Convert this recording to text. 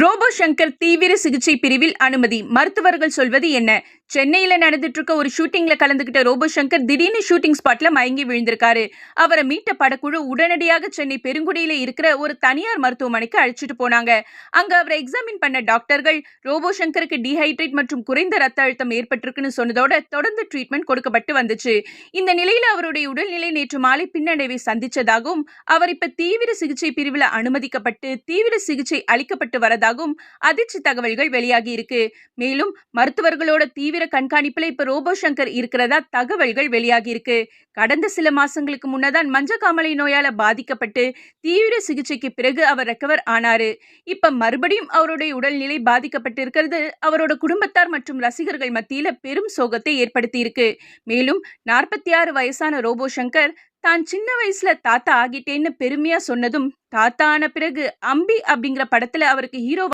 Robot Shankar தீவிர சிகிச்சை பிரிவில் அனுமதி. மருத்துவர்கள் சொல்வது என்ன? சென்னையில நடந்துட்டு இருக்க ஒரு ஷூட்டிங்ல கலந்துகிட்ட ரோபோ சங்கர் திடீர்னு ஷூட்டிங் ஸ்பாட்ல மயங்கி விழுந்திருக்காரு. அவரை மீட்ட படக்குழு உடனடியாக சென்னை பெருங்குடியில இருக்கிற ஒரு தனியார் மருத்துவமனைக்கு அழைச்சிட்டு போனாங்க. அங்க அவரை எக்ஸாமின் பண்ண டாக்டர்கள் ரோபோ சங்கருக்கு டீஹைட்ரேட் மற்றும் குறைந்த ரத்த அழுத்தம் ஏற்பட்டிருக்குன்னு சொன்னதோட தொடர்ந்து ட்ரீட்மெண்ட் கொடுக்கப்பட்டு வந்துச்சு. இந்த நிலையில அவருடைய உடல்நிலை நேற்று மாலை பின்னடைவை சந்திச்சதாகவும் அவர் இப்ப தீவிர சிகிச்சை பிரிவில் அனுமதிக்கப்பட்டு தீவிர சிகிச்சை அளிக்கப்பட்டு வரதாகவும் அதிர்ச்சி தகவல்கள் வெளியாகி இருக்கு. மேலும் மருத்துவர்களோட தீவிர கண்காணிப்புல இப்ப ரோபோ சங்கர் இருக்கிறதா தகவல்கள் வெளியாகி இருக்கு கடந்த சில மாசங்களுக்கு முன்னதான் மஞ்சக்காமலை நோயால பாதிக்கப்பட்டு தீவிர சிகிச்சைக்கு பிறகு அவர் ரெக்கவர் ஆனாரு. இப்ப மறுபடியும் அவருடைய உடல்நிலை பாதிக்கப்பட்டு இருக்கிறது அவரோட குடும்பத்தார் மற்றும் ரசிகர்கள் மத்தியில பெரும் சோகத்தை ஏற்படுத்தி இருக்கு மேலும் நாற்பத்தி ஆறு வயசான ரோபோ சங்கர் தான் சின்ன வயசுல தாத்தா ஆகிட்டேன்னு பெருமையா சொன்னதும் தாத்தா ஆன பிறகு அம்பி அப்படிங்கிற படத்துல அவருக்கு ஹீரோ